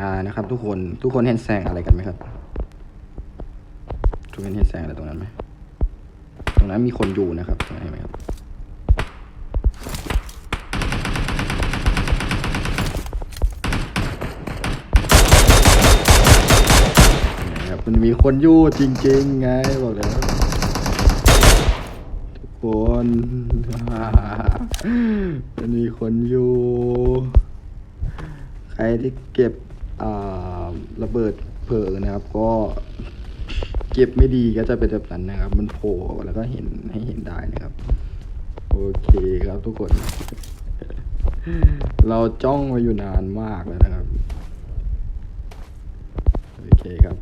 อ่านะครับ ทุกคนทุกคนเห็นแสงอะไรกันไหมครับทุกคนเห็นแสงอะไรตรงนั้นไหมตรงนั้นมีคนอยู่นะครับเห็นไหมครับนะครับมันมีคนอยู่จริงๆไงบอกแล้วทุกคนมันมีคนอยู่ ใครที่เก็บ ระเบิดเพลิงนะครับ ก็เก็บไม่ดีก็จะเป็นแบบนั้นนะครับ มันโผล่แล้วก็เห็นให้เห็นได้นะครับ โอเคครับทุกคน เราจ้องมาอยู่นานมากแล้วนะครับ โอเคครับ